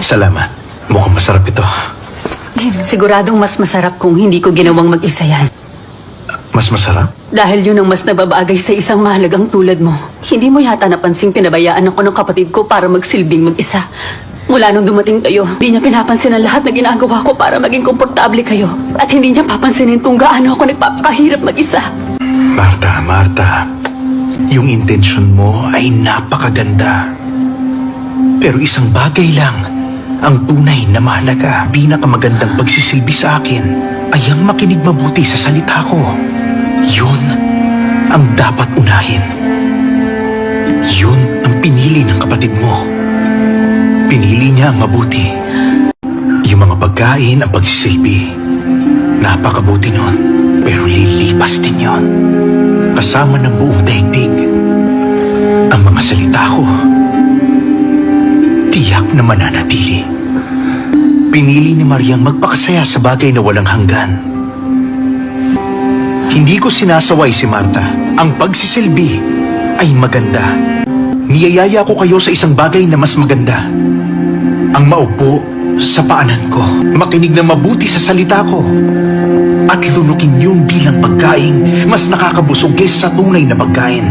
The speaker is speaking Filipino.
Salamat. Mukhang masarap ito. Eh, Siguradong mas masarap kung hindi ko ginawang mag-isa yan. Mas masarap? Dahil yun ang mas nababagay sa isang mahalagang tulad mo. Hindi mo yata napansing pinabayaan ako ng kapatid ko para magsilbing mag-isa. Mula nung dumating kayo, hindi niya pinapansin ang lahat na ginagawa ko para maging komportable kayo. At hindi niya papansinin kung gaano ako nagpapakahirap mag-isa. Marta, Marta. Yung intensyon mo ay napakaganda. Pero isang bagay lang ang tunay na mahalaga, pinakamagandang pagsisilbi sa akin ay ang makinig mabuti sa salita ko. Yun ang dapat unahin. Yun ang pinili ng kapatid mo. Pinili niya ang mabuti. Yung mga pagkain ang pagsisilbi. Napakabuti nun, pero lilipas din yon. Kasama ng buong daigdig. Ang mga salita ko, na mananatili. Pinili ni Mariang magpakasaya sa bagay na walang hanggan. Hindi ko sinasaway si Marta. Ang pagsisilbi ay maganda. Niyayaya ko kayo sa isang bagay na mas maganda. Ang maupo sa paanan ko. Makinig na mabuti sa salita ko. At lunukin yung bilang pagkain mas nakakabusog kaysa sa tunay na pagkain.